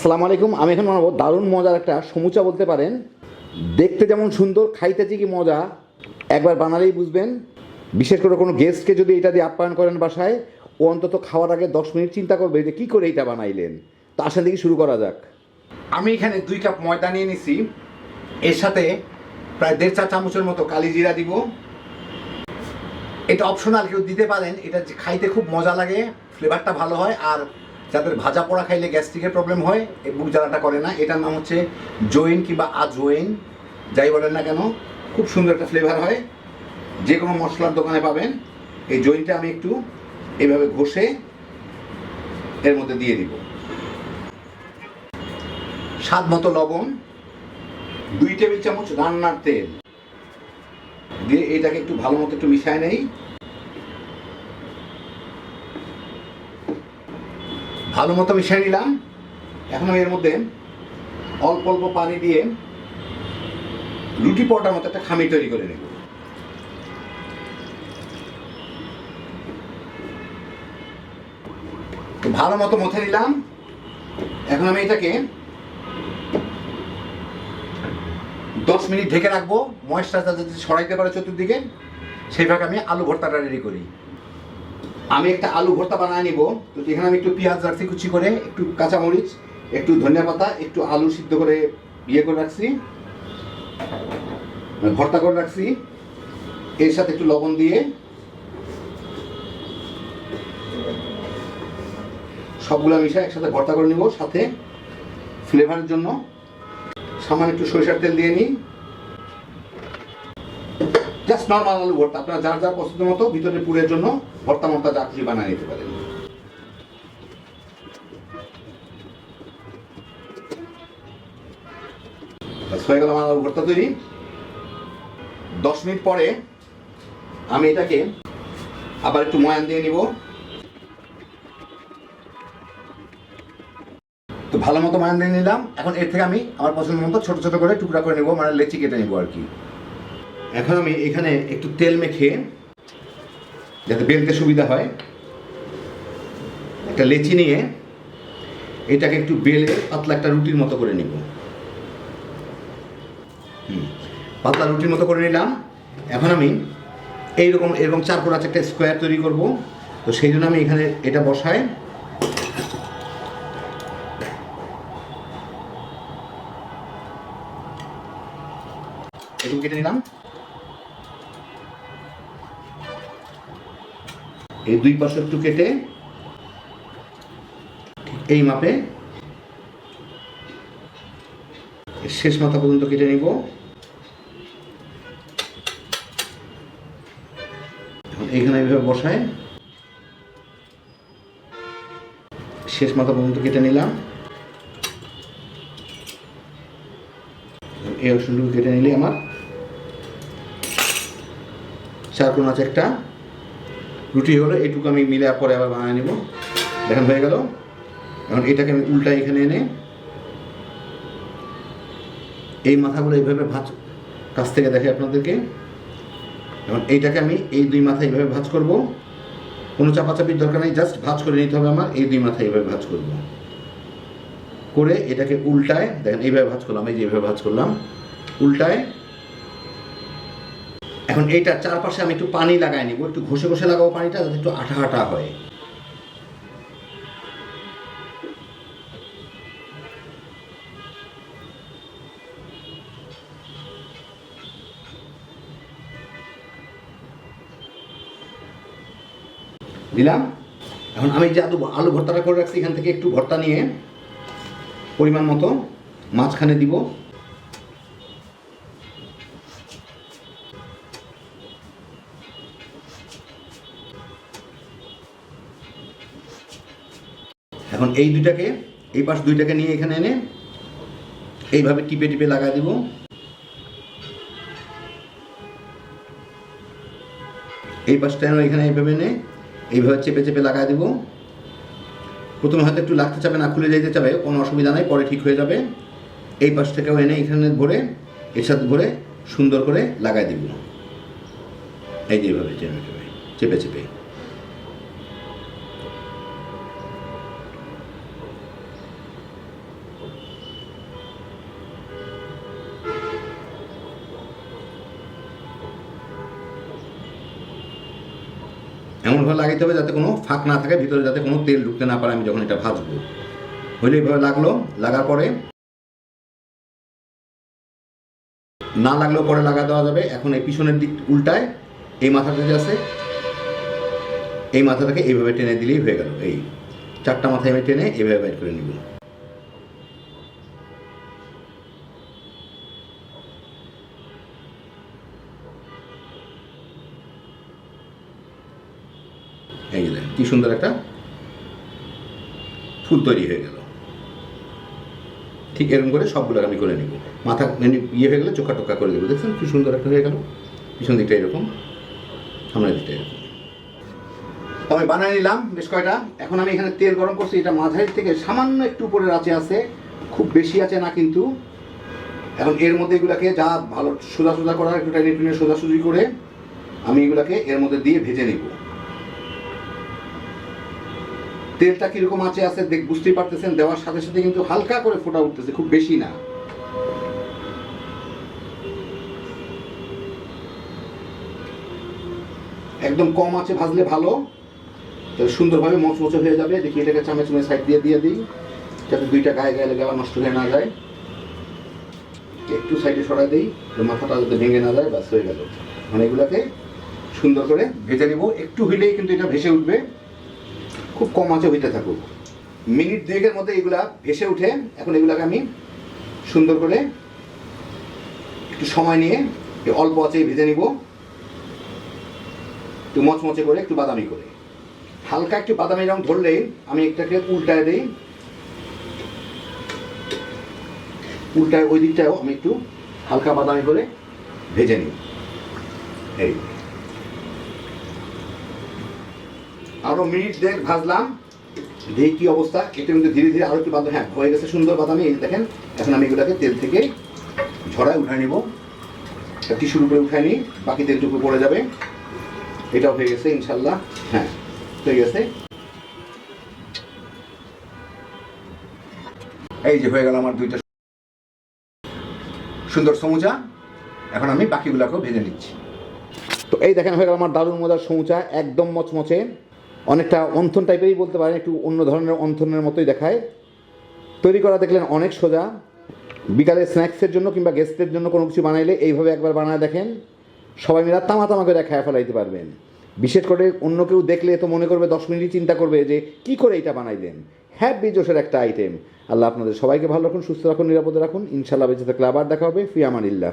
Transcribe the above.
আসসালামু আলাইকুম। আমি এখন বানাবো দারুণ মজার একটা সমুচা বলতে পারেন। দেখতে যেমন সুন্দর, খাইতে যে কি মজা, একবার বানালেই বুঝবেন। বিশেষ করে কোনো গেস্টকে যদি এটা দিয়ে আপ্যায়ন করেন বাসায়, ও অন্তত খাওয়ার আগে দশ মিনিট চিন্তা করবে যে কী করে এটা বানাইলেন। তো আসেন দেখি শুরু করা যাক। আমি এখানে দুই কাপ ময়দা নিয়ে নিছি। এর সাথে প্রায় দেড় চা চামচের মতো কালি জিরা দিব। এটা অপশনাল কেউ দিতে পারেন। এটা খাইতে খুব মজা লাগে ফ্লেভারটা ভালো হয়, আর যাদের ভাজা পোড়া খাইলে গ্যাস্ট্রিকের প্রবলেম হয় বুক জ্বালাটা করে না। এটার নাম হচ্ছে জৈন কিংবা আজওয়েন যাই বলেন না কেন, খুব সুন্দর একটা ফ্লেভার হয়। যে কোনো মশলার দোকানে পাবেন। এই জৈনটা আমি একটু এইভাবে ঘষে এর মধ্যে দিয়ে দিব। স্বাদ মতো লবণ, দুই টেবিল চামচ রান্নার তেল। দিয়ে এটাকে একটু ভালো মতো একটু মিশায় নেই। ভালো মতো মিশিয়ে নিলাম। এখন আমি এর মধ্যে অল্প অল্প পানি দিয়ে রুটি পরোটার মতো একটা খামি তৈরি করে নেব। ভালো মতো মথে নিলাম। এখন আমি এটাকে দশ মিনিট ঢেকে রাখব। ময়েশ্চারটা যদি সরাইতে পারে চতুর্দিকে সেইভাবে আমি আলু ভর্তাটা রেডি করি। আমি একটা আলু ভর্তা বানায় নিব। তো এখানে আমি একটু পেঁয়াজ রাখছি কুচি করে, একটু কাঁচামরিচ, একটু ধনিয়া পাতা, একটু আলু সিদ্ধ করে ইয়ে করে রাখছি। ভর্তা করে রাখছি। এর সাথে একটু লবণ দিয়ে। সবগুলো মিশে একসাথে ভর্তা করে নিব সাথে ফ্লেভারের জন্য। সামান্য একটু সরিষার তেল দিয়ে নিই। জাস্ট নর্মাল আলু ভর্তা আপনারা যার যার পছন্দ মতো ভিতরে পুরের জন্য ভর্তা মর্তা যা খুশি বানিয়ে নিতে পারেন। হয়ে গেল আমার আলু ভর্তা তৈরি। দশ মিনিট পরে আমি এটাকে আবার একটু ময়ান দিয়ে নিব। তো ভালো মতো ময়ান দিয়ে নিলাম। এখন এর থেকে আমি আমার পছন্দ মতো ছোট ছোট করে টুকরা করে নেব মানে লেচি কেটে নেব আর কি। এখন আমি এখানে একটু তেল মেখে যাতে বেলতে সুবিধা হয়, একটা লেচি নিয়ে এটাকে একটু বেলে পাতলা একটা রুটির মতো করে নিব। পাতলা রুটির মতো করে নিলাম। এখন আমি এইরকম, এরকম চার কোনা একটা স্কোয়ার তৈরি করব। তো সেই জন্য আমি এখানে এটা বসাই। এরকম কেটে নিলাম। এই দুই পাশে একটু কেটে এই মাপে শেষ মাথা পর্যন্ত কেটে নিব। এখন এইভাবে বসায়। শেষ মাথা পর্যন্ত কেটে নিলাম। এই অংশটুকু কেটে নিলে আমার চার আছে একটা। রুটি হলো এইটুকু আমি মিলে পরে আবার বানিয়ে নিব। দেখেন, হয়ে গেল। এখন এটাকে আমি উল্টা এখানে এনে এই মাথাগুলো এইভাবে ভাজ, কাছ থেকে দেখে আপনাদেরকে। এখন এইটাকে আমি এই দুই মাথা এইভাবে ভাজ করব। কোনো চাপাচাপির দরকার নেই, জাস্ট ভাজ করে নিতে হবে আমার, এই দুই মাথা এইভাবে ভাজ করব। করে এটাকে উল্টায়, দেখেন, এইভাবে ভাজ করলাম, এই যে এইভাবে ভাজ করলাম। উল্টায় এখন এইটার চারপাশে আমি একটু পানি লাগাই নিব, একটু ঘষে ঘষে লাগাবো পানিটা যাতে একটু আঠা আঠা হয়। দিলাম। এখন আমি যে আলু আলু ভর্তাটা করে রাখছি, এখান থেকে একটু ভর্তা নিয়ে পরিমাণ মতো মাঝখানে দিব। এই দুইটাকে, এই পাশ দুইটাকে নিয়ে এখানে এনে এইভাবে টিপে টিপে লাগাই দিব। এই পাশটা এখানে এইভাবে এনে এইভাবে চেপে চেপে লাগাই দিব। প্রথমে হয়তো একটু লাগতে চাবে না, খুলে যেতে চাবে কোনো অসুবিধা নাই, পরে ঠিক হয়ে যাবে। এই পাশ থেকেও এনে এখানে ভরে এর সাথে ভরে সুন্দর করে লাগাই দিব। এই যে এইভাবে চেপে চেপে চেপে চেপে। এমনভাবে লাগাইতে হবে যাতে কোনো ফাঁক না থাকে, ভিতরে যাতে কোনো তেল ঢুকতে না পারে, আমি যখন এটা ভাজবো। হইলে এইভাবে লাগল, লাগার পরে না লাগলেও পরে লাগা দেওয়া যাবে। এখন এই পিছনের দিক উল্টায়, এই মাথাটা যে আছে, এই মাথাটাকে এইভাবে টেনে দিলেই হয়ে গেল। এই চারটা মাথায় আমি টেনে এইভাবে বাইর করে নিব। এই যে কি সুন্দর একটা ফুল তৈরি হয়ে গেল। ঠিক এরকম করে সবগুলো আমি করে নিব। মাথা মানে ইয়ে হয়ে গেলে চোখা টোকা করে দেবো। দেখছেন কি সুন্দর একটা হয়ে গেল? পিছন দিকটা এরকম, সামনের দিকটা এরকম। আমি বানিয়ে নিলাম বেশ কয়টা। এখন আমি এখানে তেল গরম করছি, এটা মাঝারি থেকে সামান্য একটু উপরে আছে আছে। খুব বেশি আছে না কিন্তু। এখন এর মধ্যে এগুলাকে যা ভালো সোজা সোজা করার, একটু টাইনে টুনে সোজাসুজি করে আমি এগুলাকে এর মধ্যে দিয়ে ভেজে নিব। তেলটা কীরকম আছে আছে, দেখ, বুঝতেই পারতেছেন, দেওয়ার সাথে সাথে কিন্তু হালকা করে ফোটা উঠতেছে, খুব বেশি না। একদম কম আছে, ভাজলে ভালো। তাহলে সুন্দরভাবে মচমচে হয়ে যাবে। দেখি এটাকে চামচ চুমে সাইড দিয়ে দিয়ে দিই। যাতে দুইটা গায়ে গায়ে লেগে আবার নষ্ট হয়ে না যায়। একটু সাইডে সরাই দিই মাথাটা যাতে ভেঙে না যায়, ব্যাস হয়ে গেল। মানে এগুলাকে সুন্দর করে ভেজে নিব। একটু হইলেই কিন্তু এটা ভেসে উঠবে। খুব কম আঁচে হইতে থাকুক। মিনিট দুয়েকের মধ্যে এগুলা ভেসে উঠে, এখন এগুলাকে আমি সুন্দর করে একটু সময় নিয়ে অল্প আঁচে ভেজে নিব। একটু মচমচে করে, একটু বাদামি করে। হালকা একটু বাদামি রং ধরলেই আমি একটাকে উল্টায় দিই। উল্টায় ওই দিকটাও আমি একটু হালকা বাদামি করে ভেজে নিই। এই। আরও মিনিট দেড় ভাজলাম। দেখি কি অবস্থা। এটা কিন্তু ধীরে ধীরে আরও একটু বাদাম হ্যাঁ হয়ে গেছে সুন্দর বাদামি, এই দেখেন। এখন আমি এগুলাকে তেল থেকে ঝরায় উঠায় নিব। টিস্যুর উপরে উঠায় নিই, বাকি তেলটুকু পড়ে যাবে। এটাও হয়ে গেছে, ইনশাল্লাহ। হ্যাঁ হয়ে গেছে। এই যে হয়ে গেল আমার দুইটা সুন্দর সমুচা। এখন আমি বাকিগুলোকেও ভেজে নিচ্ছি। তো এই দেখেন, হয়ে গেল আমার দারুণ মজার সমুচা, একদম মচমচে। অনেকটা অন্থন টাইপেরই বলতে পারেন, একটু অন্য ধরনের অন্থনের মতোই দেখায়। তৈরি করা দেখলেন অনেক সোজা। বিকালে স্ন্যাক্সের জন্য কিংবা গেস্টের জন্য কোনো কিছু বানাইলে এইভাবে একবার বানায় দেখেন। সবাই মিলে তামা তামা করে খায় ফেলাইতে পারবেন। বিশেষ করে অন্য কেউ দেখলে তো মনে করবে দশ মিনিটই চিন্তা করবে যে, কি করে এটা বানাইলেন? হ্যাপি জোশের একটা আইটেম আল্লাহ আপনাদের সবাইকে ভালো রাখুন, সুস্থ রাখুন, নিরাপদে রাখুন। ইনশাল্লাহ বেঁচে থাকলে আবার দেখা হবে। ফিয়ামানিল্লাহ